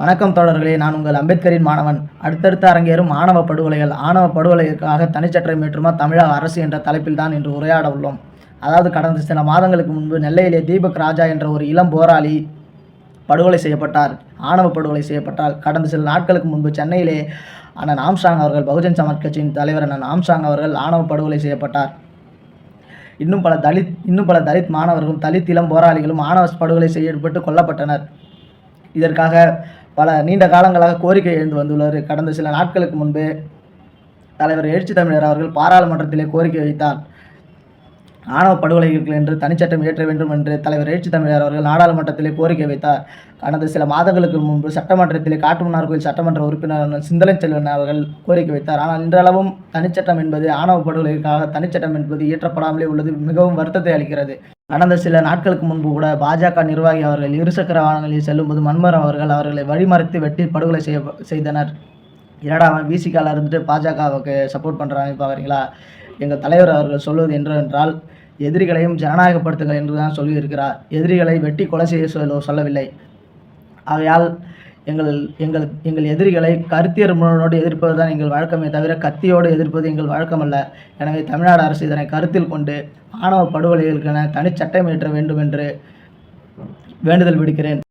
வணக்கம் தோழர்களே நான் உங்கள் அம்பேத்கரின் மாணவன். அடுத்தடுத்து அரங்கேறும் ஆணவ படுகொலைகள் ஆணவ படுகொலைக்காக தனிச்சட்டம் ஏற்றுமா தமிழக அரசு என்ற தலைப்பில் தான் இன்று உரையாட உள்ளோம். அதாவது கடந்த சில மாதங்களுக்கு முன்பு நெல்லையிலே தீபக் ராஜா என்ற ஒரு இளம் போராளி படுகொலை செய்யப்பட்டார் ஆணவ படுகொலை செய்யப்பட்டார். கடந்த சில நாட்களுக்கு முன்பு சென்னையிலே அண்ணன் ஆம்சாங் அவர்கள் பகுஜன் சமாஜ் கட்சியின் தலைவர் அண்ணன் ஆம்சாங் அவர்கள் ஆணவ படுகொலை செய்யப்பட்டார். இன்னும் பல தலித் இன்னும் பல தலித் மாணவர்களும் தலித் இளம் போராளிகளும் ஆணவ படுகொலை செய்யப்பட்டு கொல்லப்பட்டனர். இதற்காக பல நீண்ட காலங்களாக கோரிக்கை எழுந்து வந்துள்ளார் கடந்த சில நாட்களுக்கு முன்பு தலைவர் எழுச்சி தமிழர் அவர்கள் பாராளுமன்றத்திலே கோரிக்கை வைத்தார். ஆணவ படுகொலைகள் என்று தனிச்சட்டம் இயற்ற வேண்டும் என்று தலைவர் எழுச்சி தமிழர் அவர்கள் நாடாளுமன்றத்திலே கோரிக்கை வைத்தார். கடந்த சில மாதங்களுக்கு முன்பு சட்டமன்றத்திலே காட்டுமன்னார் கோயில் சட்டமன்ற உறுப்பினர் சிந்தனை செல்வன் அவர்கள் கோரிக்கை வைத்தார். ஆனால் இன்றளவும் தனிச்சட்டம் என்பது ஆணவ படுகொலைக்காக தனிச்சட்டம் என்பது இயற்றப்படாமலே உள்ளது மிகவும் வருத்தத்தை அளிக்கிறது. கடந்த சில நாட்களுக்கு முன்பு கூட பாஜக நிர்வாகி அவர்கள் இருசக்கர வாகனங்களில் செல்லும்போது மன்மரம் அவர்கள் அவர்களை வழிமறைத்து வெட்டி படுகொலை செய்ய செய்தனர். இரண்டாவது அவன் விசிகால இருந்துட்டு பாஜகவுக்கு சப்போர்ட் பண்ணுறாங்க இப்போ எங்கள் தலைவர் அவர்கள் சொல்வது என்றென்றால் எதிரிகளையும் ஜனநாயகப்படுத்துங்கள் என்று தான் சொல்லியிருக்கிறார். எதிரிகளை வெட்டி கொலை செய்ய சொல்ல சொல்லவில்லை. ஆகையால் எங்கள் எங்கள் எங்கள் எதிரிகளை கருத்தியர் முரணோடு எதிர்ப்பது தான் எங்கள் வழக்கமே தவிர கத்தியோடு எதிர்ப்பது எங்கள் வழக்கமல்ல. எனவே தமிழ்நாடு அரசு இதனை கருத்தில் கொண்டு ஆணவ படுகொலைகளுக்கென தனிச்சட்டம் இயற்ற வேண்டும் என்று வேண்டுதல் விடுக்கிறேன்.